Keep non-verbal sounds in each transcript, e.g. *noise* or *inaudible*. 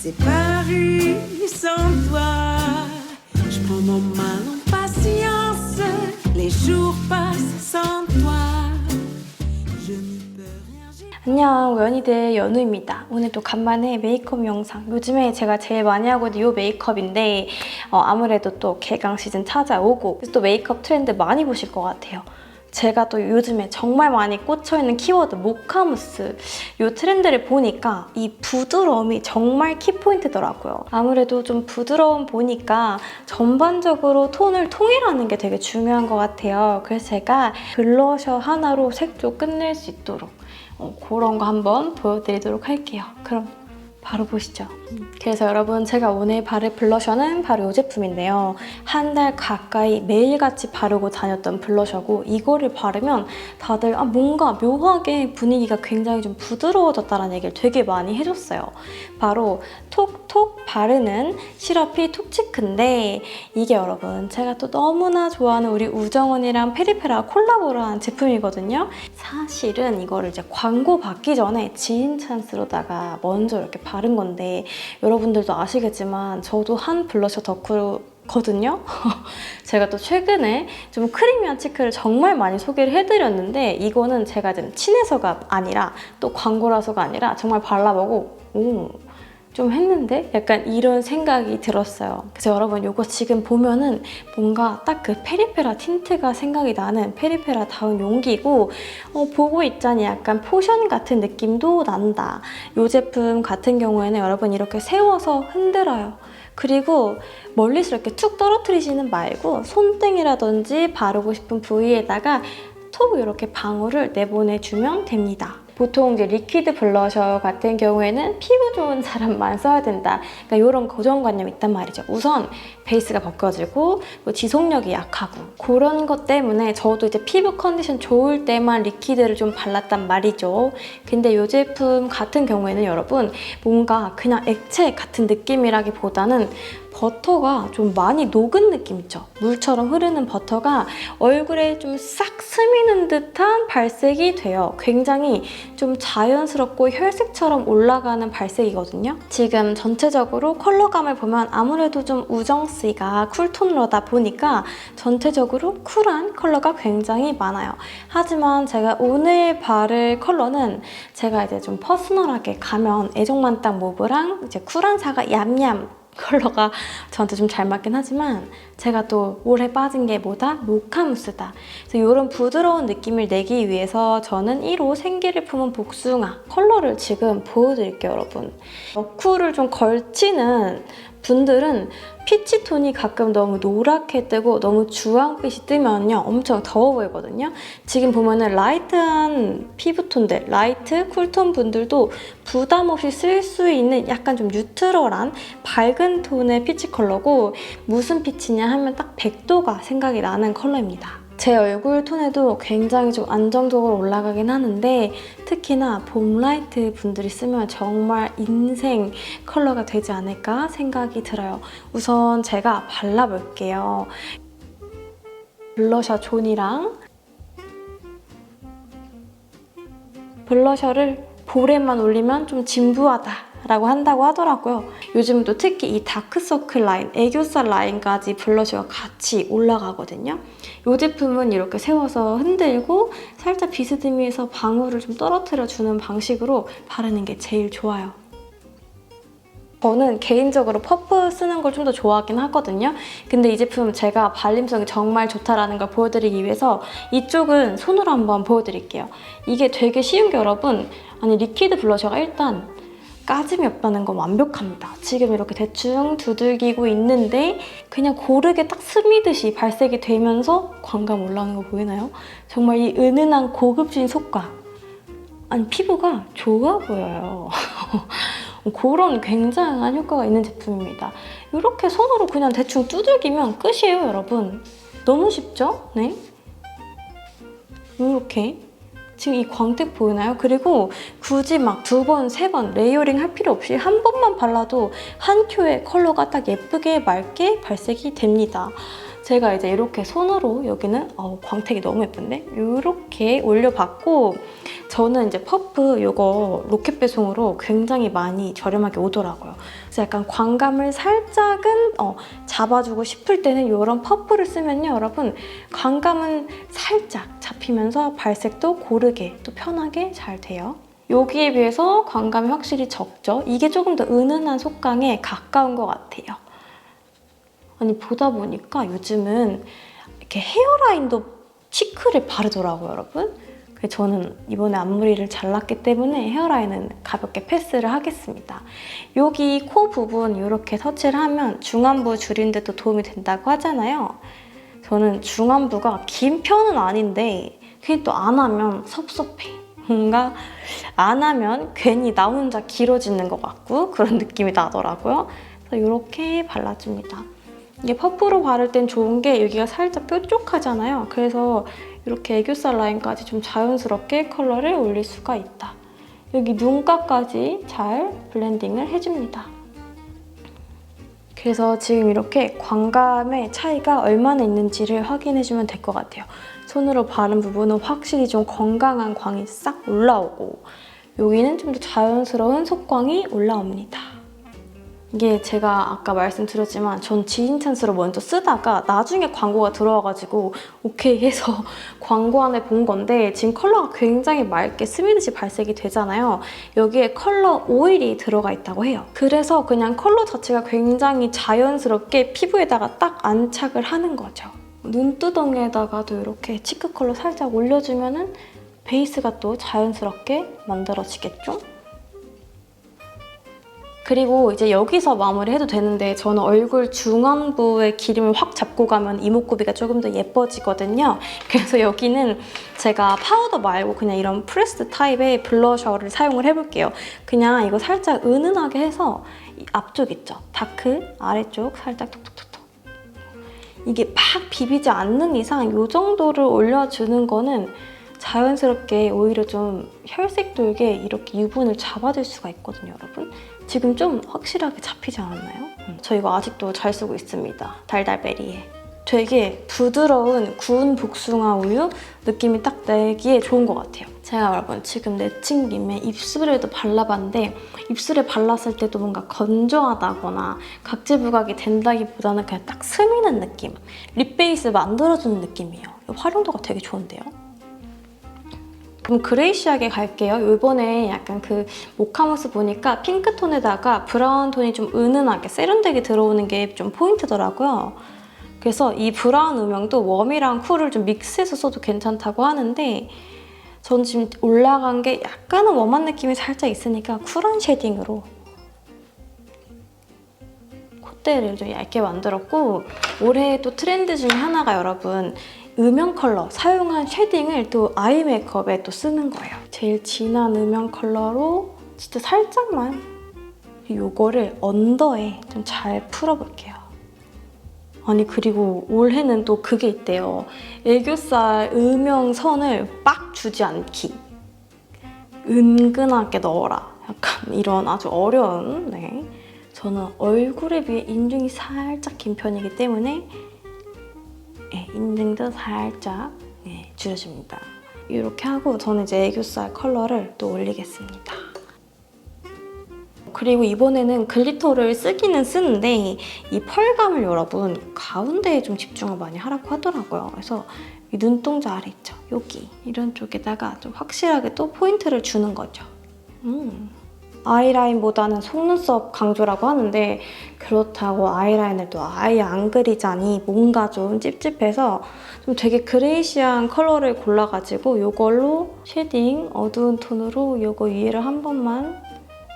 C'est paru sans toi. Je prends mon mal en patience. Les jours passent sans toi. Je n'y peux rien. 안녕 우연이들 연우입니다. 오늘 또 간만에 메이크업 영상. 요즘에 제가 제일 많이 하고 있는 이 메이크업인데 어, 아무래도 또 개강 시즌 찾아오고 그래서 또 메이크업 트렌드 많이 보실 것 같아요. 제가 또 요즘에 정말 많이 꽂혀있는 키워드 모카무스 이 트렌드를 보니까 이 부드러움이 정말 키포인트더라고요. 아무래도 좀 부드러움 보니까 전반적으로 톤을 통일하는 게 되게 중요한 것 같아요. 그래서 제가 블러셔 하나로 색조 끝낼 수 있도록 어, 그런 거 한번 보여드리도록 할게요. 그럼 바로 보시죠. 그래서 여러분 제가 오늘 바를 블러셔는 바로 이 제품인데요. 한 달 가까이 매일같이 바르고 다녔던 블러셔고 이거를 바르면 다들 아, 뭔가 묘하게 분위기가 굉장히 좀 부드러워졌다는 얘기를 되게 많이 해줬어요. 바로 톡톡 바르는 시럽이 톡치크인데 이게 여러분 제가 또 너무나 좋아하는 우리 우정원이랑 페리페라 콜라보를 한 제품이거든요. 사실은 이거를 이제 광고 받기 전에 지인 찬스로다가 먼저 이렇게 바른 건데 여러분들도 아시겠지만 저도 한 블러셔 덕후 거든요. *laughs* 제가 또 최근에 좀 크리미한 치크를 정말 많이 소개를 해드렸는데 이거는 제가 좀 친해서가 아니라 또 광고라서가 아니라 정말 발라보고 오, 좀 했는데 약간 이런 생각이 들었어요. 그래서 여러분 이거 지금 보면은 뭔가 딱 그 페리페라 틴트가 생각이 나는 페리페라 다운 용기고 어, 보고 있자니 약간 포션 같은 느낌도 난다. 이 제품 같은 경우에는 여러분 이렇게 세워서 흔들어요. 그리고 멀리서 이렇게 툭 떨어뜨리지는 말고 손등이라든지 바르고 싶은 부위에다가 톡 이렇게 방울을 내보내주면 됩니다. 보통 이제 리퀴드 블러셔 같은 경우에는 피부 좋은 사람만 써야 된다. 그러니까 이런 고정관념이 있단 말이죠. 우선 베이스가 벗겨지고 뭐 지속력이 약하고 그런 것 때문에 저도 이제 피부 컨디션 좋을 때만 리퀴드를 좀 발랐단 말이죠. 근데 이 제품 같은 경우에는 여러분 뭔가 그냥 액체 같은 느낌이라기보다는 버터가 좀 많이 녹은 느낌 있죠? 물처럼 흐르는 버터가 얼굴에 좀 싹 스미는 듯한 발색이 돼요. 굉장히 좀 자연스럽고 혈색처럼 올라가는 발색이거든요. 지금 전체적으로 컬러감을 보면 아무래도 좀 우정 씨가 쿨톤러다 보니까 전체적으로 쿨한 컬러가 굉장히 많아요. 하지만 제가 오늘 바를 컬러는 제가 이제 좀 퍼스널하게 가면 애정만땅 모브랑 이제 쿨한 사과 얌얌 컬러가 저한테 좀 잘 맞긴 하지만 제가 또 올해 빠진 게 뭐다? 모카무스다. 그래서 이런 부드러운 느낌을 내기 위해서 저는 1호 생기를 품은 복숭아 컬러를 지금 보여드릴게요, 여러분. 어쿠를 좀 걸치는 분들은 피치 톤이 가끔 너무 노랗게 뜨고 너무 주황빛이 뜨면요 엄청 더워 보이거든요. 지금 보면은 라이트한 피부톤들, 라이트 쿨톤 분들도 부담 없이 쓸 수 있는 약간 좀 뉴트럴한 밝은 톤의 피치 컬러고 무슨 피치냐 하면 딱 100도가 생각이 나는 컬러입니다. 제 얼굴 톤에도 굉장히 좀 안정적으로 올라가긴 하는데 특히나 봄 라이트 분들이 쓰면 정말 인생 컬러가 되지 않을까 생각이 들어요. 우선 제가 발라볼게요. 블러셔 존이랑 블러셔를 볼에만 올리면 좀 진부하다. 라고 한다고 하더라고요. 요즘 또 특히 이 다크서클 라인, 애교살 라인까지 블러셔가 같이 올라가거든요. 이 제품은 이렇게 세워서 흔들고 살짝 비스듬히해서 방울을 좀 떨어뜨려 주는 방식으로 바르는 게 제일 좋아요. 저는 개인적으로 퍼프 쓰는 걸 좀 더 좋아하긴 하거든요. 근데 이 제품 제가 발림성이 정말 좋다라는 걸 보여드리기 위해서 이쪽은 손으로 한번 보여드릴게요. 이게 되게 쉬운 게 여러분, 아니 리퀴드 블러셔가 일단 까짐이 없다는 건 완벽합니다. 지금 이렇게 대충 두들기고 있는데 그냥 고르게 딱 스미듯이 발색이 되면서 광감 올라오는 거 보이나요? 정말 이 은은한 고급진 속감. 아니 피부가 좋아 보여요. *laughs* 그런 굉장한 효과가 있는 제품입니다. 이렇게 손으로 그냥 대충 두들기면 끝이에요, 여러분. 너무 쉽죠? 네. 이렇게. 지금 이 광택 보이나요? 그리고 굳이 막 두 번, 세 번 레이어링 할 필요 없이 한 번만 발라도 한 큐의 컬러가 딱 예쁘게 맑게 발색이 됩니다. 제가 이제 이렇게 손으로 여기는 어, 광택이 너무 예쁜데 이렇게 올려봤고 저는 이제 퍼프 이거 로켓 배송으로 굉장히 많이 저렴하게 오더라고요. 그래서 약간 광감을 살짝은 어, 잡아주고 싶을 때는 이런 퍼프를 쓰면요, 여러분 광감은 살짝 잡히면서 발색도 고르게 또 편하게 잘 돼요. 여기에 비해서 광감이 확실히 적죠. 이게 조금 더 은은한 속광에 가까운 것 같아요. 아니 보다 보니까 요즘은 이렇게 헤어라인도 치크를 바르더라고요, 여러분. 저는 이번에 앞머리를 잘랐기 때문에 헤어라인은 가볍게 패스를 하겠습니다. 여기 코 부분 이렇게 터치를 하면 중안부 줄이는데도 도움이 된다고 하잖아요. 저는 중안부가 긴 편은 아닌데 그게 또안 하면 섭섭해. 뭔가 안 하면 괜히 나 혼자 길어지는 것 같고 그런 느낌이 나더라고요. 그래서 이렇게 발라줍니다. 이게 퍼프로 바를 땐 좋은 게 여기가 살짝 뾰족하잖아요. 그래서 이렇게 애교살 라인까지 좀 자연스럽게 컬러를 올릴 수가 있다. 여기 눈가까지 잘 블렌딩을 해줍니다. 그래서 지금 이렇게 광감의 차이가 얼마나 있는지를 확인해주면 될 것 같아요. 손으로 바른 부분은 확실히 좀 건강한 광이 싹 올라오고 여기는 좀 더 자연스러운 속광이 올라옵니다. 이게 제가 아까 말씀드렸지만 전 지인 찬스로 먼저 쓰다가 나중에 광고가 들어와가지고 오케이 해서 *laughs* 광고 안에 본 건데 지금 컬러가 굉장히 맑게 스미듯이 발색이 되잖아요. 여기에 컬러 오일이 들어가 있다고 해요. 그래서 그냥 컬러 자체가 굉장히 자연스럽게 피부에다가 딱 안착을 하는 거죠. 눈두덩이에다가도 이렇게 치크 컬러 살짝 올려주면 은 베이스가 또 자연스럽게 만들어지겠죠? 그리고 이제 여기서 마무리해도 되는데 저는 얼굴 중안부의 기름을 확 잡고 가면 이목구비가 조금 더 예뻐지거든요. 그래서 여기는 제가 파우더 말고 그냥 이런 프레스드 타입의 블러셔를 사용을 해볼게요. 그냥 이거 살짝 은은하게 해서 이 앞쪽 있죠? 다크 아래쪽 살짝 톡톡톡톡 이게 막 비비지 않는 이상 이 정도를 올려주는 거는 자연스럽게 오히려 좀 혈색 돌게 이렇게 유분을 잡아줄 수가 있거든요, 여러분. 지금 좀 확실하게 잡히지 않았나요? 음, 저 이거 아직도 잘 쓰고 있습니다. 달달베리에. 되게 부드러운 구운 복숭아 우유 느낌이 딱 내기에 좋은 것 같아요. 제가 여러분 지금 내친 김에 입술에도 발라봤는데 입술에 발랐을 때도 뭔가 건조하다거나 각질 부각이 된다기보다는 그냥 딱 스미는 느낌. 립 베이스 만들어주는 느낌이에요. 활용도가 되게 좋은데요. 좀 그레이시하게 갈게요. 이번에 약간 그 모카모스 보니까 핑크톤에다가 브라운 톤이 좀 은은하게 세련되게 들어오는 게 좀 포인트더라고요. 그래서 이 브라운 음영도 웜이랑 쿨을 좀 믹스해서 써도 괜찮다고 하는데 전 지금 올라간 게 약간은 웜한 느낌이 살짝 있으니까 쿨한 쉐딩으로 콧대를 좀 얇게 만들었고 올해 또 트렌드 중에 하나가 여러분 음영 컬러 사용한 쉐딩을 또 아이 메이크업에 또 쓰는 거예요. 제일 진한 음영 컬러로 진짜 살짝만 이거를 언더에 좀 잘 풀어볼게요. 아니 그리고 올해는 또 그게 있대요. 애교살 음영 선을 빡 주지 않기. 은근하게 넣어라. 약간 이런 아주 어려운 네. 저는 얼굴에 비해 인중이 살짝 긴 편이기 때문에 예, 인중도 살짝 예, 줄여줍니다. 이렇게 하고 저는 이제 애교살 컬러를 또 올리겠습니다. 그리고 이번에는 글리터를 쓰기는 쓰는데 이 펄감을 여러분 가운데에 좀 집중을 많이 하라고 하더라고요. 그래서 이 눈동자 아래 있죠? 여기 이런 쪽에다가 좀 확실하게 또 포인트를 주는 거죠. 음. 아이라인보다는 속눈썹 강조라고 하는데 그렇다고 아이라인을 또 아예 안 그리자니 뭔가 좀 찝찝해서 좀 되게 그레이시한 컬러를 골라가지고 이걸로 쉐딩 어두운 톤으로 이거 위에를 한 번만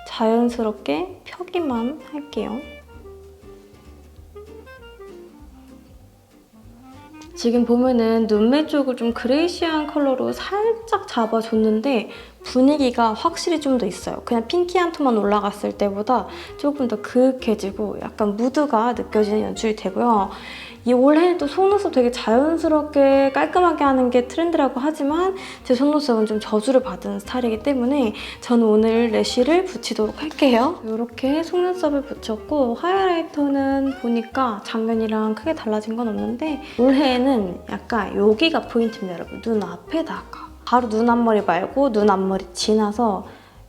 자연스럽게 펴기만 할게요. 지금 보면은 눈매 쪽을 좀 그레이시한 컬러로 살짝 잡아줬는데 분위기가 확실히 좀 더 있어요. 그냥 핑키한 톤만 올라갔을 때보다 조금 더 그윽해지고 약간 무드가 느껴지는 연출이 되고요. 이 올해는 또 속눈썹 되게 자연스럽게 깔끔하게 하는 게 트렌드라고 하지만 제 속눈썹은 좀 저주를 받은 스타일이기 때문에 저는 오늘 래쉬를 붙이도록 할게요. 이렇게 속눈썹을 붙였고 하이라이터는 보니까 작년이랑 크게 달라진 건 없는데 올해에는 약간 여기가 포인트입니다 여러분. 눈 앞에다가 바로 눈 앞머리 말고 눈 앞머리 지나서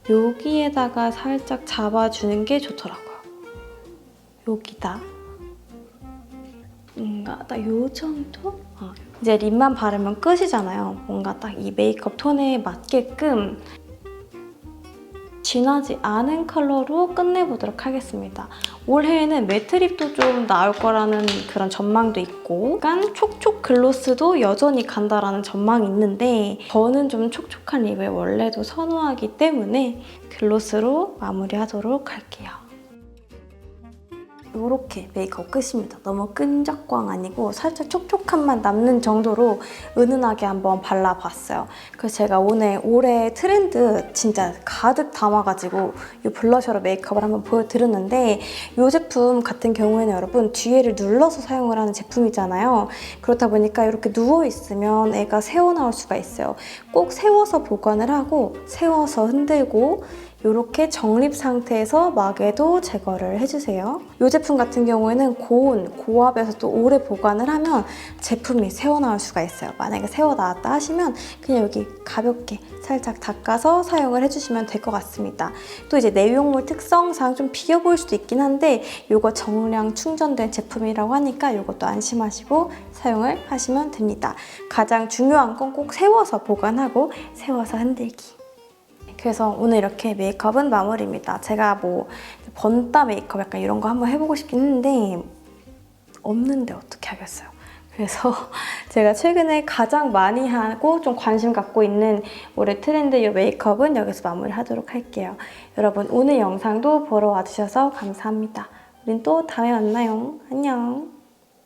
여기에다가 살짝 잡아주는 게 좋더라고요. 여기다. 뭔가 딱 요 정도? 어. 이제 립만 바르면 끝이잖아요. 뭔가 딱 이 메이크업 톤에 맞게끔 진하지 않은 컬러로 끝내보도록 하겠습니다. 올해에는 매트 립도 좀 나올 거라는 그런 전망도 있고 약간 촉촉 글로스도 여전히 간다라는 전망이 있는데 저는 좀 촉촉한 립을 원래도 선호하기 때문에 글로스로 마무리하도록 할게요. 이렇게 메이크업 끝입니다. 너무 끈적광 아니고 살짝 촉촉함만 남는 정도로 은은하게 한번 발라봤어요. 그래서 제가 오늘 올해 트렌드 진짜 가득 담아가지고 이 블러셔로 메이크업을 한번 보여드렸는데 이 제품 같은 경우에는 여러분 뒤에를 눌러서 사용을 하는 제품이잖아요. 그렇다 보니까 이렇게 누워있으면 애가 새어나올 수가 있어요. 꼭 세워서 보관을 하고 세워서 흔들고 이렇게 정립 상태에서 막에도 제거를 해주세요. 이 제품 같은 경우에는 고온, 고압에서 또 오래 보관을 하면 제품이 새어나올 수가 있어요. 만약에 새어나왔다 하시면 그냥 여기 가볍게 살짝 닦아서 사용을 해주시면 될 것 같습니다. 또 이제 내용물 특성상 좀 비어 보일 수도 있긴 한데 이거 정량 충전된 제품이라고 하니까 이것도 안심하시고 사용을 하시면 됩니다. 가장 중요한 건 꼭 세워서 보관하고 세워서 흔들기. 그래서 오늘 이렇게 메이크업은 마무리입니다. 제가 뭐 번따 메이크업 약간 이런 거 한번 해보고 싶긴 했는데 없는데 어떻게 하겠어요. 그래서 *laughs* 제가 최근에 가장 많이 하고 좀 관심 갖고 있는 올해 트렌드 이 메이크업은 여기서 마무리하도록 할게요. 여러분 오늘 영상도 보러 와주셔서 감사합니다. 우린 또 다음에 만나요. 안녕.